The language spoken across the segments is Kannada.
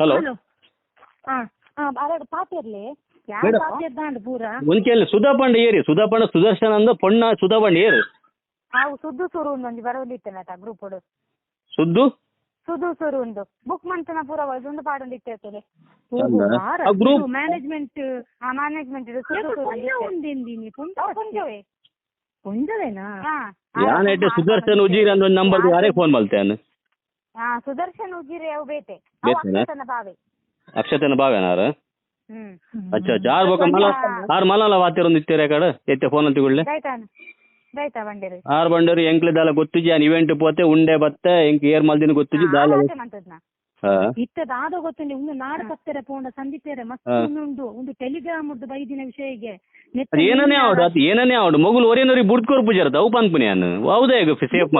ಹಲೋ ಒಂದ್ ಹಾ ಸುಧಾ ಅವಾಗ ಏರಿ ಸುಧಾ ಏರಿ ಸುದರ್ಶನ ಅಂದ ಪೊಣ್ಣ ಸುಧಾಪಂಡ ಏರು. ಅವು ಸುದ್ದು ಸುರು ಒಂದು ಬರೋದಿತ್ತೇನಟ ಗ್ರೂಪ್ ಒಡು ಸುದ್ದು? ಸುದ್ದು ಸುರು ಒಂದು. ಬುಕ್ ಮಂತನ ಪೂರ ಒಂದು ಪಾಡೊಂದು ಇಟ್ಟಿರ್ತದೆ ಮ್ಯಾನೇಜ್ಮೆಂಟ್ ಆ ಮ್ಯಾನೇಜ್ಮೆಂಟ್ ಪುಂಜವೇನಾ ಯಾನ್ ಐಟೆ ಸುದರ್ಶನ್ ಉಜಿರಿ ಅಂದ ಒಂದು ನಂಬರ್ ಯಾರೇ ಫೋನ್ ಮಲ್ತೇನು ಹಾ ಸುದರ್ಶನ್ ಉಜಿರೆ ಅವು? ಅಕ್ಷತನ ಬಾವೆ ಅಕ್ಷತನ ಭಾವೇನಾರ ಹ್ಮ್. ಅಚ್ಚಾ ಆರು ಬೋಕ ಮಲ ಆರು ಮಲಲ ವಾತಿರೊಂದು ಇತ್ತೀರ ಕಡ? ಎತ್ತೆ ಫೋನ್ ಅಂತ ಗುಳ್ಳೆ? ಆರು ಬಂಡರು ಎಂಕ್ಲೆ ದಾಲ ಗೊತ್ತಿಜಿ ಅನ್ ಇವೆಂಟ್ ಪೋತೆ ಉಂಡೆ ಬತ್ತೆ ಎಂಕ್ ಏರ್ ಮಲ್ದಿನ ಗೊತ್ತಿಜಿ ದಾಲ ಮಂತದ್ನ. ಇತ್ತದ ಆದ ಗೊತ್ತುಂಡೆ ಉಂದು ನಾಡು ಪತ್ತೆರೆ ಪೋಂಡ ಸಂದಿತ್ತೇರೆ. ಮಸ್ತ್. ಉಂಡು ಒಂದು ಟೆಲಿಗ್ರಾಮ್ ಉಡ್ದು ಬೈದಿನ ವಿಷಯಗೆ ಅದು ಏನನೇ ಆವಡು? ಅದು ಏನನೇ ಆವಡು? ಮಗುಲು ಒರೇನೋರಿ ಬುಡ್ಕೋರ್ ಪೂಜಾರ ಅವು ಪನ್ಪುನಿ ಅನ್ನು. ಹೌದೇ ಈಗ ಸೇಫ್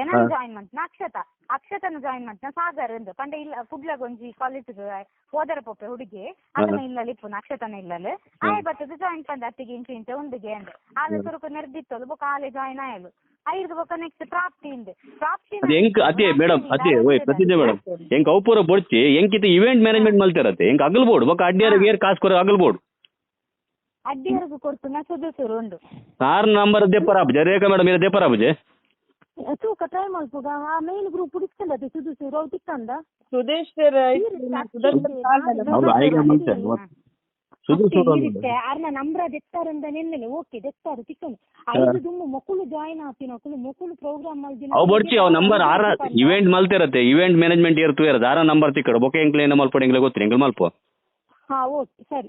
ಏನನ್ನು ಜಾಯಿನ್ ಮಾಡ್ತೀನಿ ಅಕ್ಷತ. ಅಕ್ಷತನ ಜಾಯಿನ್ ಮಾಡ್ತೀನಿ ಸಾಗರ್ ಎಂದು. ಪಂಡ ಇಲ್ಲ ಕುಡ್ಲ ಗೊಂಜಿ ಕಾಲೇಜ್ ಹೋದರ ಪೊಪ್ಪೆ ಹುಡುಗಿ. ಅದನ್ನ ಇಲ್ಲ ಲಿಪ್ಪುನ ಅಕ್ಷತನ ಇಲ್ಲಲ್ಲ. ಆಯ್ ಬರ್ತದೆ ಜಾಯಿನ್ ಪಂದ್ ಅತ್ತಿಗೆ ಇಂಚು ಇಂಚ ಉಂಡಿಗೆ ಅಂದ್ ಆದ್ರೆ ಸುರುಕು ನೆರ್ದಿತ್ತಲು ಬೊಕ ಆಲೆ ಜಾಯಿನ್ ಆಯಲು. ಬೊಕ ನೆಕ್ಸ್ಟ್ ಪ್ರಾಪ್ತಿ ಇಂದು. ಪ್ರಾಪ್ತಿ ಅದು ಎಂಕ್ ಅದೇ ಮೇಡಮ್ ಅದೇ ಓಯ್ ಪ್ರತಿಜ್ಞೆ ಮೇಡಮ್ ಎಂಕ್ ಅವಪೂರ ಬೊಡ್ಚಿ ಎಂಕಿತ ಇವೆಂಟ್ ಮ್ಯಾನೇಜ್ಮೆಂಟ್ ಮಲ್ತಿರತ್ತೆ ಅಗಲ್ ಬೋರ್ಡ್ ಬೊಕ ಅಡ್ಡಿಯಾರಿಗೆ ಏರ್ ಕಾಸ್ ಕೊರ ಅಗಲ್ಬೋಡು ಅಡ್ಡಿಯರ್ಗು ಕೊಡ್ತು ಸುದು ಸುರು ಉಂಡು ಸಾರ್ ನಂಬರ್ ದೆಪ್ಪರ ಆಪುಜೆ ರೇಖಾ ಮೇಡಮ್ ಇರ ಆಪುಜೆ ತೂಕ ಟ್ರೈ ಮಲ್ಪುಗ ಆ ಮೇನ್ ಗ್ರೂಪ್ ಹುಡುಕ್ತಂದತಿ ಸುದು ಸುರು ಅವು ತಿಕ್ಕಂದ ಸುದೇಶ್ ಅರ್ನ ನಂಬ್ರ ದೆತ್ತಾರಂದ ನೆನ್ನೆಲೆ ಓಕೆ ದೆತ್ತಾರ ತಿಕ್ಕನು ಐದು ದುಮ್ಮು ಮಕ್ಕಳು ಜಾಯಿನ್ ಆತಿನ ಮಕ್ಕಳು ಮಕ್ಕಳು ಪ್ರೋಗ್ರಾಮ್ ಮಲ್ದಿನ ಅವು ಬಡ್ಚಿ ಅವ್ ನಂಬರ್ ಆರ ಇವೆಂಟ್ ಮಲ್ತಿರತ್ತೆ. ಇವೆಂಟ್ ಮ್ಯಾನೇಜ್ಮೆಂಟ್ ಇರ್ತು ಇರತ್ತೆ. ಆರ ನಂಬರ್ ತಿಕ್ಕಡು. ಬೊಕೆ ಎಂಕ್ಲೆ ಏನ ಮಲ್ಪಡಿ ಎಂಕ್ಲೆ ಗೊತ್ತಿರಿ? ಎಂಕ್ಲೆ ಮಲ್ಪ? ಹಾ ಓಕೆ ಸರಿ.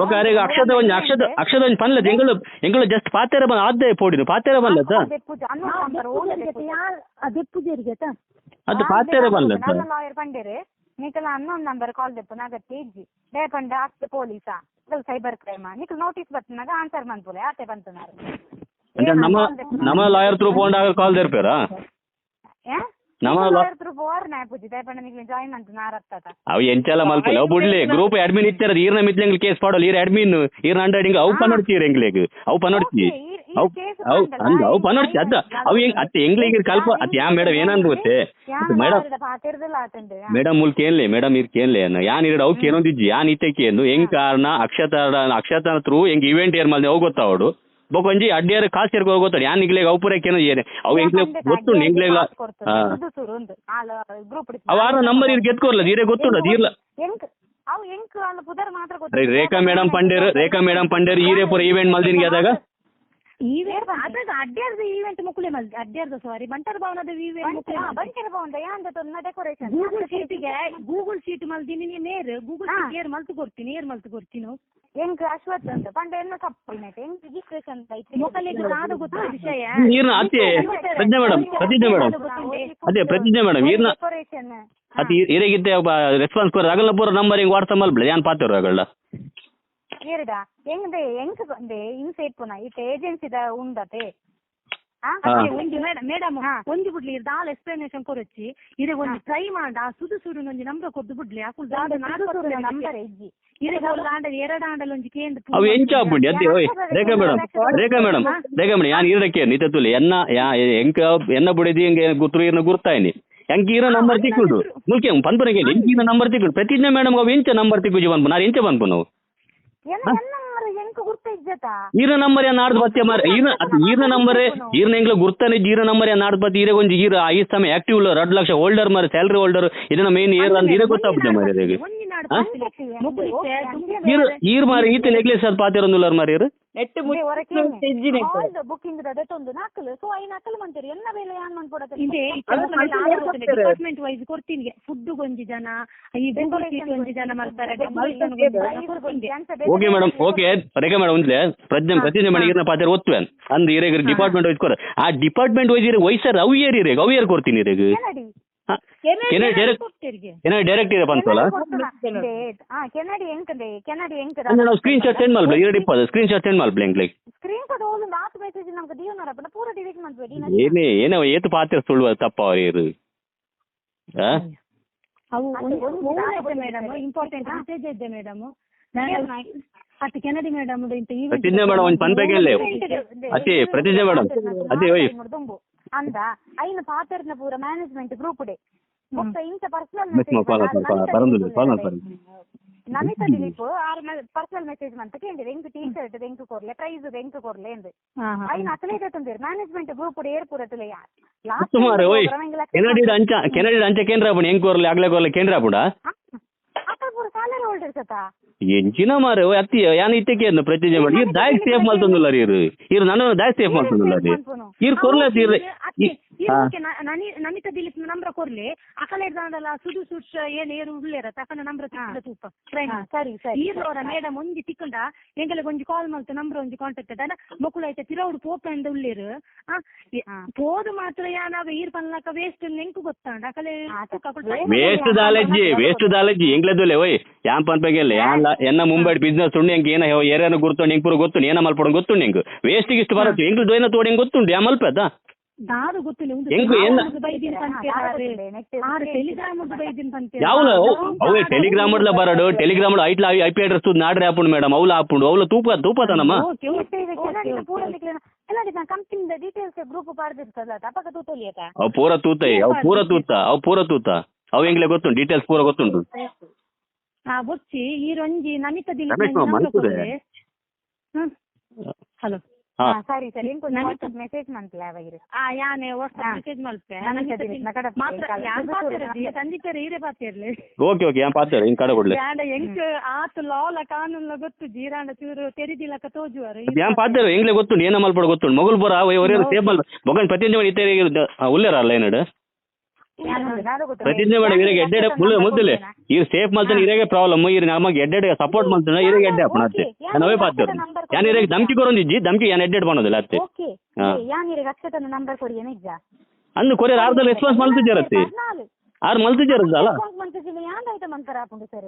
ಬೊಕ ಅರೆಗ ಅಕ್ಷದ ಒಂಜಿ ಅಕ್ಷದ ಅಕ್ಷದ ಒಂಜಿ ಪನ್ಲತ್. ಎಂಗಳು ಎಂಗಳು ಜಸ್ಟ್ ಪಾತೆರ ಬಂದ ಆದ್ದೆ ಪೋಡಿದು. ಪಾತೆರ ಬಂದತ್ತ? ದೆಪ್ಪುಜೇರಿಗೆ ಅದು ಪಾತೆರ ಬಂದತ್ತ? ಲಾಯರ್ ಪಂಡೇರೆ ನಿಕಲ ಹನ್ನೊಂದು ನಂಬರ್ ಕಾಲ್ ದೆಪ್ಪು ನಾಗತ್ತೆ ಇಜ್ಜಿ ದೇ ಪಂಡ ಅತ್ತೆ ಪೊಲೀಸಾ ಇಕಲ್ ಸೈಬರ್ ಕ್ರೈಮ್ ನಿಕಲ್ ನೋಟಿಸ್ ಬರ್ತನಾಗ ಆನ್ಸರ್ ಬಂದ್ಪುಲೆ ಆತೆ ಬಂತನಾರು అంటే నమ నమ లాయర్ త్రూ పోండా కాల్ తెరిపారా నమ lawyer through bore Naik ಪೂಜಿ they ಪಂಡ ನಿಕಲ್ ಜಾಯಿನ್ ಅಂತ ನಾರತ್ತತ ಅವು ಎಂಚಲ ಮಲ್ಪಲ್ಲ ಅವು ಬುಡ್ಲಿ ಗ್ರೂಪ್ ಅಡ್ಮಿನ್ ಇತ್ತಾರ ಈರ್ನ ಮಿತ್ಲೆಂಗ್ ಕೇಸ್ ಪಾಡೋಲ್ಲ ಈರ್ ಅಡ್ಮಿನ್ ಈರ್ನ ಅಂಡರ್ ಅವು ಪನೋಡ್ತಿ ಈರ್ ಎಂಗ್ಲೇಗ್ ಅವು ಅವ್ ಅವು ಅವು ಪನೋಡ್ತಿ ಅದ ಅವ್ ಹೆಂಗ್ ಅತ್ತೆ ಎಂಗ್ಲಿಗೆ ಕಲ್ಪ ಅತ್ತೆ ಯಾ ಮೇಡಮ್ ಏನಂದ್ ಗೊತ್ತೇ ಮೇಡಮ್ ಮೇಡಮ್ ಮುಲ್ ಕೇನ್ಲೆ ಮೇಡಮ್ ಇರ್ ಕೇನ್ಲೆ ಅನ್ನ. ಯಾನ್ ಇರಡ್ ಅವು ಕೇನೊಂದಿಜ್ಜಿ ಯಾನ್ ಇತ್ತೆ ಕೇನು ಹೆಂಗ್ ಕಾರಣ? ಅಕ್ಷತಾರ ಅಕ್ಷತಾನ ತ್ರೂ ಹೆಂಗ್ ಇವೆಂಟ್ ಏರ್ ಮಲ್ದೆ ಅವು ಗೊತ್ತಾವಡು ಬೊಕೊಂಜಿ ಅಡ್ಡಿಯಾರ ಕಾಸ್ ಸೇರ್ಕೊ ಗೊತ್ತಾడు ಯಾನ್ ಇಗ್ಲೇಗ್ ಅವು ಪೂರ ಕೇನೋ ಏನೆ ಅವು ಎಂಗ್ಲೆ ಗೊತ್ತು? ಎಂಗ್ಲೇಗ್ ಅವಾರ ನಂಬರ್ ಇರ್ ಗೆತ್ಕೊರ್ಲ ಈರೇ ಗೊತ್ತುಂಡ ರೇ- ರೇಖಾ ಮೇಡಮ್ ಪಂಡೇರ್ ರೇಖಾ ಮೇಡಮ್ ಪಂಡೇರ್ ಈರೇ ಪೂರ ಇವೆಂಟ್ ಮಲ್ದಿನ್ಗೆ ಆದಾಗ? ಈವೆಂಟ್ ಅದಾಗ ಅಡ್ಡಾರ್ದ ಈವೆಂಟ್ ಮುಕ್ಲೆ ಮಲ್ ಅಡ್ಡಾರ್ದ ಸಾರಿ ಬಂಟರ್ ಭವನದ ಈವೆಂಟ್ ಮುಕ್ಲೆ ಬಂಟರ್ ಭವನದ ಯಾಂದ ತೊನ್ನ ಡೆಕೋರೇಷನ್ ಗೂಗಲ್ ಶೀಟಿಗೆ ಗೂಗಲ್ ಶೀಟ್ ಮಲ್ದಿನಿ ನೇರ್ ಗೂಗಲ್ ಶೀಟ್ ಏರ್ ಮಲ್ತು ಕೊಡ್ತೀನಿ ಏರ್ ಮಲ್ತು ಕೊಡ್ತೀನಿ ಎಂಕ್ ಅಶ್ವತ್ ಅಂತ? ಪಂಡ ಎನ್ನ ತಪ್ಪು ಎಂಕ್ ರಿಜಿಸ್ಟ್ರೇಷನ್ ಮೊಕಲಿಗೆ ನಾಡು ಗೊತ್ತ ವಿಷಯ? ನೀರ್ನ ಅತ್ತೆ ಪ್ರಜ್ಞೆ ಮೇಡಮ್ ಪ್ರತಿಜ್ಞೆ ಮೇಡಮ್ ಅದೇ ಪ್ರತಿಜ್ಞೆ ಮೇಡಮ್ ಈರ್ನ ಡೆಕೋರೇಷನ್ ಅತಿ ಇರೇಗಿತ್ತೆ ರೆಸ್ಪಾನ್ಸ್ ಕೊರ ಅಗಲ ಪೂರ ನಂಬರ್ ಹಿಂಗ್ ವಾಟ್ಸಪ್ ಮಲ್ಬಿಡ ಯಾನ್ ಪಾತಿರೋ ಅಗಲ ಏರಿಡ ಹೆಂಗ್ದೆ ಹೆಂಗ್ ಬಂದೆ ಹಿಂಗ್ ಸೇರ್ಪುನ ಇಟ್ ಏಜೆನ್ಸಿದ ಉಂಡತೆ. ದ ಹಾ. ಅದೇ ಒಂಜಿ ಮೇಡಮ್ ಮೇಡಮ್ ಒಂಜಿ ಬಿಡ್ಲಿ ದಾಲ್ ಎಕ್ಸ್ಪ್ಲನೇಷನ್ ಕೊರಚ್ಚಿ ಇರೆ ಒಂಜಿ ಟ್ರೈ ಮಾಡ ಆ ಸುಡು ಒಂಜಿ ನಂಬರ್ ಕೊದ್ದು ಬಿಡ್ಲಿ. ಅಕುಲ್ ದಾದ ನಂಬರ್ ಇಜ್ಜಿ. ಇದೇ ಒಂದು ಆಂಡಲ್ ಎರಡು ಆಂಡಲ್ ಒಂಜಿ ಕೇಂದ್ರ ಅವು ಎಂಚ ಆಪುಂಡಿ ಅದೇ ಓಯ್ Rekha madam Rekha madam Rekha madam ಯಾನ್ ಇರಕ್ಕೆ ನಿತತುಲಿ ಎನ್ನ ಯಾ ಎಂಕ ಎನ್ನ ಬುಡಿದಿ ಹಿಂಗೆ ಗುತ್ರು ಇರ್ನ ಗುರ್ತಾಯ್ನಿ ಎಂಕ್ ಈರ ನಂಬರ್ ತಿಕ್ಕುಡು ಮುಲ್ಕೆ ಪನ್ಪುನಗೆ ಎಂಕ್ ಈರ ನಂಬರ್ ತಿಕ್ಕುಂಡು ಪ್ರತಿಜ್ಞೆ ಮೇಡಮ್ ಅವು ಎಂಚ ನಂಬರ್ ತಿಕ್ಕುಜಿ ಬಂದ್ಪು ನಾನು ಎಂಚ ಬಂದ್ಪು ನಾವು? ಈರ ನಂಬರ್ ಯಾ ನಾಡ್ದು ಬತ್ತೆ ಮಾರ ಈರ ಅದ್ ಈರ್ನ ನಂಬರ್ ಈರ್ನ ಎಂಗ್ಲ ಗುರ್ತಾನೆ ಈರ ನಂಬರ್ ಯಾ ನಾಡ್ದು ಬತ್ತೆ? ಒಂಜಿ ಈರ ಐದು ಸಮಯ ಆಕ್ಟಿವ್ ಎರಡು ಲಕ್ಷ ಹೋಲ್ಡರ್ ಮಾರ ಸ್ಯಾಲರಿ ಹೋಲ್ಡರ್ ಇದನ್ನ ಮೇನ್ ಏರ್ ಅಂತ ಇದೇ ಗೊತ್ತಾಗ್ಬಿಟ್ಟೆ ಮಾರ ಈರ್ ಈರ್ ಮಾರ ಈತ ನೆಕ್ಲೆಸ್ ಅದು ಪಾತಿರೊಂದುಲ್ಲರ್ ಮಾರ ಈರು ನೆಟ್ ಬುಕಿಂಗ್ ಅದೊಂದು ನಾಲ್ಕಲು ಸೊ ಐ ನಾಲ್ಕಲು ಮಂತೀರಿ ಎನ್ನ ಬೇಲೆ ಯಾನ್ ಮಂತ್ಕೊಡತ್ತೆ ಡಿಪಾರ್ಟ್ಮೆಂಟ್ ವೈಸ್ ಕೊಡ್ತೀನಿ. ಫುಡ್ ಗೊಂಜಿ ಜನ ಈ ಡೆಕೋರೇಷನ್ ಒಂಜಿ ಜನ ಮಾಡ್ತಾರೆ. Okay madam okay Rekha madam ಒಂದ್ಲೆ ಪ್ರಜ್ಞೆ ಪ್ರತಿಜ್ಞೆ ಮಾಡಿ ಈರ್ನ ಪಾತಿರ ಒತ್ತುವೆ. ಅಂದ್ ಇರೇಗ ಡಿಪಾರ್ಟ್ಮೆಂಟ್ ವೈಸ್ ಕೊರ ಆ ಡಿಪಾರ್ಟ್ಮೆಂಟ್ ವೈಸ್ ಇರೆ ವಯಸ್ಸರ್ ಅವು ಏರ್ ಇರೇಗ ಅವು ಏರ್ ಕೊಡ್ತೀನಿ ಇರೇಗ ಏನೇ ಡೈರೆಕ್ಟ್ ಏನೇ ಡೈರೆಕ್ಟ್ ಇದೆ ಬಂತಲ್ಲ ಕೆನಡಿ ಎಂಕಂದೆ ಕೆನಡಿ ಎಂಕ ಅಂದ್ರೆ ನಾವು ಸ್ಕ್ರೀನ್ ಶಾಟ್ ಸೆಂಡ್ ಮಾಡ್ಬಿಡ ಎರಡು ಇಪ್ಪತ್ತು ಸ್ಕ್ರೀನ್ ಶಾಟ್ ಸೆಂಡ್ ಮಾಡ್ಬಿಡ ಎಂಕ್ಲೆಗ್ ಸ್ಕ್ರೀನ್ ಶಾಟ್ ಒಂದು ನಾಲ್ಕು ಮೆಸೇಜ್ ನಮ್ಗೆ ದಿವನರ ಪೂರ ಡಿಲೀಟ್ ಮಾಡ್ಬೇಡಿ ಏನೇ ಏನೋ ಏತು ಪಾತಿರ ಸುಳ್ಳು ತಪ್ಪ ಅವ್ರ ಇರು ಆ ಅವು ಮೇಡಮ್ ಇಂಪಾರ್ಟೆಂಟ್ ಮೆಸೇಜ್ ಇದ್ದೆ ಮೇಡಮ್ ಅತ್ತು ಕೆನಡಿ ಮೇಡಮ್ ಇಂತ ಪ್ರತಿಜ್ಞೆ ಮೇಡಮ್ ಒಂದು ಪನ್ಪೆಗೆ ಅಲ್ಲೇ ಅತಿ ಪ್ರತಿಜ್ಞೆ ಮೇಡಮ್ ಅದೇ ಓಯ್ ಅಂದ ಐನ ಪಾತೆರ್ನ ಪೂರ ಮ್ಯಾನೇಜ್ಮೆಂಟ್ ಗ್ರೂಪ್ ಡೆ ಒಕ್ಕ ಇಂಚ ಪರ್ಸನಲ್ ಮೆಸ್ ಮಾ ಕಾಲ್ ಆಗ್ತದೆ, ಪಾ- ಪರಂದುಲೆ, ಪಾಲ್ ಮಾಡ್ತಾರೆ. ನಮಿತಾ ದಿಲೀಪ್ ಆರ್ ಪರ್ಸನಲ್ ಮೆಸೇಜ್ ಮಂತ ಕೇಂದ್ರ ಎಂಕ್ ಟೀ ಶರ್ಟ್ ಎಂಕ್ ಕೊರ್ಲೆ ಪ್ರೈಸ್ ಎಂಕ್ ಕೊರ್ಲೆ ಎಂದು ಐನ ಅಕಲೇ ತಂದಿರ್ ಮ್ಯಾನೇಜ್ಮೆಂಟ್ ಗ್ರೂಪ್ ಡೆ ಏರ್ಪುರ ತುಲೆ ಸುಮಾರು ಓಯ್ ಕೆನಡಿಡ್ ಅಂಚ ಕೆನಡಿಡ್ ಅಂಚ ಕೇಂದ್ರ ಆಪುಂಡು ಹೆಂಗ್ ಕೋರ್ಲೆ ಅಗ್ಲೆ ಕೋರ್ಲೆ ಕೇಂದ್ರ ಆಪುಂಡ ಸ್ಯಾಲರಿ ಹೋಲ್ಡರ್ ಸತ? ಎಂಚಿನ ಮಾರೆ ಓಯ್ ಅತ್ತಿ ಯಾನ್ ಇತ್ತಕ್ಕೆ ಏನು ಪ್ರತಿ ಜನ ಇರ್ ದಾಯಕ್ ಸೇಫ್ ಮಾಡ್ತಂದಿಲ್ಲ ರೀ ಇರು ಇರು ನನ್ನ ದಾಯಕ್ ಸೇಫ್ ಮಾಡ್ತಂದಿಲ್ಲ ರೀ. ಇರ್ ಕೊರ್ಲೆ ಇರ್ ಹಾ. ನಮಿತಾ ದಿಲೀಪ್ ನಂಬ್ರ ಕೊರ್ಲಿ ಅಕಲ ಇರ್ದಲ್ಲ ಸುಡು ಸುಟ್ ಏನ್ ಏರು ಉಳ್ಳೇರ ತಕನ ನಂಬ್ರ ತಿಕ್ಕಡ ತೂಪ ಸರಿ ಸರಿ ಈರೋರ ಮೇಡಮ್ ಒಂಜಿ ತಿಕ್ಕಂಡ ಎಂಗಲ ಒಂಜಿ ಕಾಲ್ ಮಾಡ್ತು ನಂಬ್ರ ಒಂಜಿ ಕಾಂಟ್ಯಾಕ್ಟ್ ಅದ ಮಕ್ಕಳು ಐತೆ ತಿರೌಡು ಪೋಪೆಂದ ಉಳ್ಳೇರು ಮಾತ್ರ ಯಾನಾಗ ಈರ್ ಪನ್ಲಕ ವೇಸ್ಟ್ ನೆಂಕು ಗೊತ್ತಾಂಡ. ಅಕಲೆ ಆ, ವೇಸ್ಟ್ ದಾಲಜ್ಜಿ ವೇಸ್ಟ್ ದಾಲಜ್ಜಿ ಎಂಗ್ಲೆದುಲೆ ಓಯ್ ಯಾನ್ ಪನ್ಪೆಗೆಲ್ಲ ಯಾನ್ ಎನ್ನ ಮುಂಬೈ ಬಿಸ್ನೆಸ್ ಉಂಡು ಎಂಕ್ ಏನ ಏರಿಯಾನ ಗುರ್ತುಂಡು ಎಂಕ್ ಪೂರ ಗೊತ್ತುಂಡು ಏನ ಮಲ್ಪೊಡು ಗೊತ್ತುಂಡು ಎಂಕ್ ವೇಸ್ಟಿಗೆ ಇಷ್ಟು ಬರತ್ತೆ ಎಂಕ್ಲು ದೋಯ್ನ ತೋಡಿ ಎಂಗ್ ಗೊತ್ತುಂಡು ಯಾ ಮಲ್ಪದ? ದಾರು ಗೊತ್ತಿಲ್ಲ ಒಂದು ಎಂಕು ಏನ- ನಾಡ್ರೆ ಆಪುಂಡು ಮೇಡಮ್ ಅವ್ಲ ಆಪುಂಡು ಅವ್ಲ ತೂಪ ತೂಪತನಮ್ಮ ಓಕೆ ಓಕೆ ಎಲ್ಲ ಕಂಪನಿ ಡೀಟೇಲ್ಸ್ ಗ್ರೂಪ್ ಪಾಡ್ದಿರ್ತದ ತಪಕ ತೂತೊಲಿಯತ ಅವ್ ಪೂರ ತೂತೈ ಅವ್ ಪೂರ ತೂತ ಅವ್ ಪೂರ ತೂತ ಅವ್ ಎಂಗ್ಲೆ ಗೊತ್ತುಂಡು ಡೀಟೇಲ್ಸ್ ಪೂರ ಗೊತ್ತುಂಟು ಆ ಬೊಚ್ಚಿ ಈ ರಂಜಿ ನಮಿತ ದಿನ ಹಲೋ ಹಾ. ಸರಿ ಸರಿ. ಮೆಸೇಜ್ ಮಂತ್ಲ ಅವಾಗಿರು ಆ ಯಾನೆ. ವಾಟ್ಸ್ಆಪ್ ಮೆಸೇಜ್ ನಕಡ ಮಾತ್ರ ಸಂದೀಪರ್ ಹೀರೆ ಪಾತೆರ್ಲೆ ಓಕೆ ಓಕೆ ಯಾನ್ ಪಾತ್ರ? ಹಿಂಗ್ ಕಡೆ ಕೊಡ್ಲೆ. ಬ್ಯಾಂಡ ಎಂಕ್ ಆತು ಲಾಲ ಲ ಗೊತ್ತು ಜೀರಾಂಡ ಚೂರು ತೆರಿದಿಲಕ ತೋಜುವರು. ಯಾನ್ ಪಾತ್ರ? ಎಂಗ್ಲೆ ಗೊತ್ತುಂಡು ಏನ ಮಲ್ಪಡ ಗೊತ್ತುಂಡು ಮೊಗಲ್ ಬರ ಒರೇರು ಸೇಫ್ ಮಗನ್ ಮಾಡಿ ಇತ್ತೆ ಉಲ್ಲೇರಲ್ಲ ಏನಡು ಯಾನ್ ಒಂದು ನಾಡು ಗೊತ್ತು. ಪ್ರತಿಜ್ಞೆ ಮಾಡಿ ಇರಿಗೆ ಎಡ್ಡೆಡೆ ಫುಲ್ ಮುದ್ದಲೆ ಇವ್ರು ಸೇಫ್ ಮಾಡ್ತಾನೆ ಇರೆಗೆ ಪ್ರಾಬ್ಲಮ್ ಇವ್ರು ನಮಗೆ ಎಡ್ಡೆಡೆ ಸಪೋರ್ಟ್ ಮಾಡ್ತಾನೆ ಇರೆಗೆ ಎಡ್ಡೆ ಅಪ್ಪನ ಅತ್ತೆ ನಾವೇ ಪಾತ್ರ ಯಾನ್ ಇರೋಗೆ ಧಮ್ಕಿ ಕೊರೊಂದಿಜ್ಜಿ ಧಮ್ಕಿ ಯಾನ್ ಎಡ್ಡೆಡ್ ಮಾಡೋದಿಲ್ಲ ಅತ್ತೆ ಅಂದು ಕೊರಿಯರ್ ಆರ್ದಲ್ಲಿ ರೆಸ್ಪಾನ್ಸ್ ಮಾಡ್ತಿದ್ದಾರತ್ತೆ ಆರ್ ಮಲ್ತಿದ್ದಾರಲ್ಲ ಅಲ್ಲ?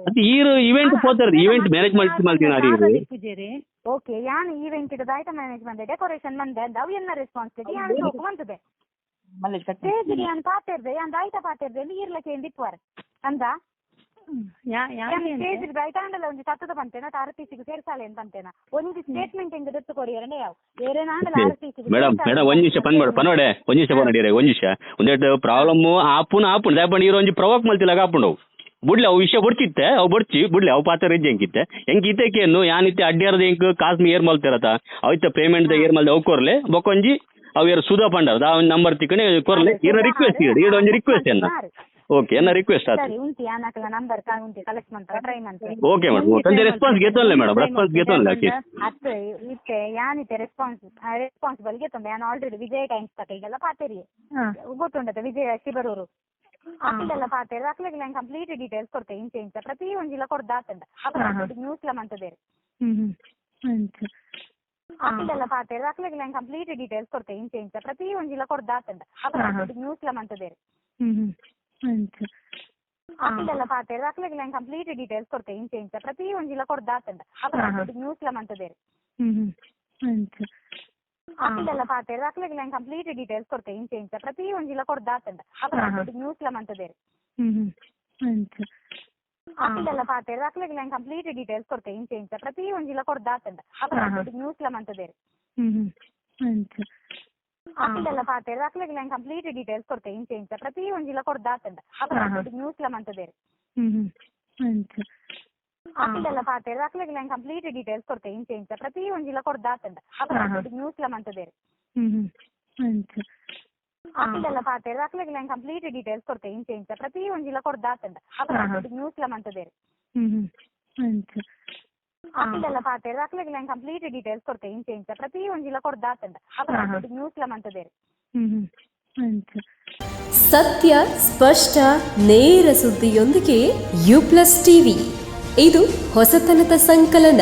ಅತ್ತೆ ಈರು ಇವೆಂಟ್ ಪೋತಾರ ಇವೆಂಟ್ ಮ್ಯಾನೇಜ್ ಮಾಡ್ತಿ ಮಲ್ತಿನ ಇರು ಪೂಜೆರಿ ಓಕೆ ಯಾನ್ ಈವೆಂಟ್ ಇಡದ ಐಟಮ್ ಮ್ಯಾನೇಜ್ಮೆಂಟ್ ಡೆಕೋರೇಷನ್ ಮಂದೆ ಅಂದ ಅವು ರೆಸ್ಪಾನ್ಸ್ ಇದೆ ಯಾನ್ ಪಾತಿರ್ದೆ ಪಾತಿರ್ದೆ ಅಂದ? ಸ್ಟೇಜ್ ಐಟಾಂಡಲ ಒಂಜಿ ತತ್ತದ ಪಂತೇನ ಆರ್ ಪಿ ಸಿಗೆ ಸೇರ್ಸಾಲೆ ಅಂತ ಪಂತೇನ ಒಂದು ಸ್ಟೇಟ್ಮೆಂಟ್ ಹೆಂಗ್ ದತ್ತು ಕೊರಿಯರನೆ ಯಾವ? ಬೇರೆ ನಾಂಡಲ ಆರ್ ಪಿ ಸಿಗೆ ಮೇಡಮ್ ಮೇಡಮ್ ಒಂದ್ ನಿಮಿಷ ಪನ್ ಮಾಡು ಪನೋಡೆ ಒಂದ್ ನಿಮಿಷ ಪನ್ನೋಡಿ ಒಂದ್ ನಿಮಿಷ. ಒಂದೇಟ್ ಪ್ರಾಬ್ಲಮ್ ಆಪುನ ಆಪುನ್ ದಾಪಂಡ್ ಇರೋ ಒಂಜಿ ಪ್ರವೋಕ್ ಆಪುಂಡು ಅವು ಬುಡ್ಲೆ ಅವು ವಿಷಯ ಬಡ್ತಿತ್ತೆ ಅವು ಬರ್ಚಿ ಬುಡ್ಲೆ ಅವು ಪಾತ್ರ ಹೆಂಗಿತ್ತೆ? ಹೆಂಗ್ ಇತ್ತೇಕೇನು ಯಾನಿತ್ತೆ ಅಡ್ಡಿಯಾರ್ದ ಹೆಂಗ್ ಕಾಸ್ಮಿ ಏರ್ ಮಲ್ತಿರತ್ತ ಅವಿತ್ತ ಪೇಮೆಂಟ್ ಏರ್ ಮಲ್ದೆ ಅವು ಕೊರ್ಲೆ ಬೊಕೊಂಜಿ ಅವು ಯಾರು ಸುಧಾ ಪಂಡರ್ ನಂಬರ್ ತಿಕ್ಕಣೆ ಕೊರ್ಲೆ. ಇರ ರಿಕ್ವೆಸ್ಟ್ ಇಡು ಈಡ ಒಂಜಿ ರಿಕ್ವೆಸ್ಟ್ ಎನ್ನ ಓಕೆ ಎನ್ನ ರಿಕ್ವೆಸ್ಟ್ ಆತು. ಸರಿ ಉಂಟಿ ಯಾನಕಲ ನಂಬರ್ ಉಂಟಿ ಕಲೆಕ್ಟ್ ಮಂತ್ರ ಟ್ರೈ ಓಕೆ ಮೇಡಮ್ ಒಂದೇ ರೆಸ್ಪಾನ್ಸ್ ಮೇಡಮ್ ರೆಸ್ಪಾನ್ಸ್ ಓಕೆ ಅತ್ತ ಇತ್ತೆ ಯಾನಿತ್ತೆ ರೆಸ್ಪಾನ್ಸ್ ರೆಸ್ಪಾನ್ಸಿಬಲ್ ಗೆತ್ತೊಂದು ಯಾನ್ ಆಲ್ರೆಡಿ ವಿಜಯ ಟೈಮ್ಸ್ ತಕ ಈಗೆಲ್ಲ ಪಾತೇರಿ. ಗೊತ್ತುಂಡತ ವಿಜಯ ಶಿಬರೂರು ಅಕ್ಲೆಲ್ಲ ಪಾತೇರಿ. ಅಕ್ಲೆಗ್ ನಾನು ಕಂಪ್ಲೀಟ್ ಡೀಟೇಲ್ಸ್ ಕೊಡ್ತೆ ಇಂಚೆ ಇಂಚ ಪ್ರತಿ ಒಂಜಿಲ ಕೊಡ್ದಾತಂಡ ಅಪ್ಪ ನ್ಯೂಸ್ ಲ ಮಂತದೇರಿ. ಅಕ್ಲೆಲ್ಲ ಪಾತೇರಿ ಅಕ್ಲೆಗ್ ನಾನು ಕಂಪ್ಲೀಟ್ ಡೀಟೇಲ್ಸ್ ಕೊಡ್ತೆ ಇಂಚೆ ಇಂಚ ಪ್ರತಿ ಒಂಜಿಲ ಕೊಡ್ದಾತಂಡ ಅಪ್ಪ ನ್ಯೂಸ್ ಲ ಮಂತದೇರಿ ಅಕ್ಲೆಲ್ಲ ಪಾತೇರಿ ಅಕ್ಲೆಗ್ ನಾನು ಕಂಪ್ಲೀಟ್ ಡೀಟೇಲ್ಸ್ ಕೊಡ್ತೆ ಇಂಚೆ ಇಂಚ ಪ್ರತಿ ಒಂಜಿಲ ಕೊಡ್ದಾತಂಡ ಅಪ್ಪ ನ್ಯೂಸ್ ಲ ಮಂತದೇರಿ ಅಕ್ಲೆಲ್ಲ ಪಾತೇರಿ ಅಕ್ಲೆಗ್ ನಾನು ಕಂಪ್ಲೀಟ್ ಡೀಟೇಲ್ಸ್ ಕೊಡ್ತೆ ಇಂಚೆ ಇಂಚ ಪ್ರತಿ ಒಂಜಿಲ ಕೊಡ್ದಾತಂಡ ಅಪ್ಪ ನ್ಯೂಸ್ ಲ ಮಂತದೇರಿ ಅಕ್ಲೆಲ್ಲ ಪಾತೇರಿ ಅಕ್ಲೆಗ್ ನಾನು ಕಂಪ್ಲೀಟ್ ಡೀಟೇಲ್ಸ್ ಕೊಡ್ತೆ ಇಂಚೆ ಇಂಚ ಪ್ರತಿ ಒಂಜಿಲ ಕೊಡ್ದಾತಂಡ ಅಪ್ಪ ನ್ಯೂಸ್ ಲ ಮಂತದೇರಿ ಅಕ್ಲೆಲ್ಲ ಪಾತೇರಿ ಅಕ್ಲೆಗ್ ನಾನು ಕಂಪ್ಲೀಟ್ ಡೀಟೇಲ್ಸ್ ಕೊಡ್ತೆ ಇಂಚೆ ಇಂಚ ಪ್ರತಿ ಒಂಜಿಲ ಕೊಡ್ದಾತಂಡ ಅಪ್ಪ ನ್ಯೂಸ್ ಲ ಮಂತದೇರಿ ಅಕ್ಲೆಲ್ಲ ಪಾತೇರಿ ಅಕ್ಲೆಗ್ ನಾನು ಕಂಪ್ಲೀಟ್ ಡೀಟೇಲ್ಸ್ ಕೊಡ್ತೆ ಇಂಚೆ ಇಂಚ ಪ್ರತಿ ಒಂಜಿಲ ಕೊಡ್ದಾತಂಡ ಅಪ್ಪ ನ್ಯೂಸ್ ಲ ಮಂತದೇರಿ ಅಕ್ಲೆಲ್ಲ ಪಾತೆರ್ ಅಕ್ಲೆಗ್ ನಾನು ಕಂಪ್ಲೀಟ್ ಡೀಟೇಲ್ಸ್ ಕೊಡ್ತೆ ಇಂಚೆ ಇಂಚ ಪ್ರತಿ ಒಂಜಿಲ ಅಪ್ಪ ನ್ಯೂಸ್ ಲ ಮಂತದೇರಿ ಅಕ್ಲೆಲ್ಲ ಪಾತೇರಿ ಅಕ್ಲೆಗ್ ನಾನು ಕಂಪ್ಲೀಟ್ ಡೀಟೇಲ್ಸ್ ಕೊಡ್ತೆ ಇಂಚೆ ಇಂಚ ಪ್ರತಿ ಒಂಜಿಲ ಕೊಡ್ದಾತಂಡ ಅಪ್ಪ ನ್ಯೂಸ್ ಲ ಹ್ಮ್ ಸತ್ಯ ಸ್ಪಷ್ಟ ನೇರ ಸುದ್ದಿಯೊಂದಿಗೆ ಯು ಪ್ಲಸ್ ಟಿವಿ. ಇದು ಹೊಸತನದ ಸಂಕಲನ.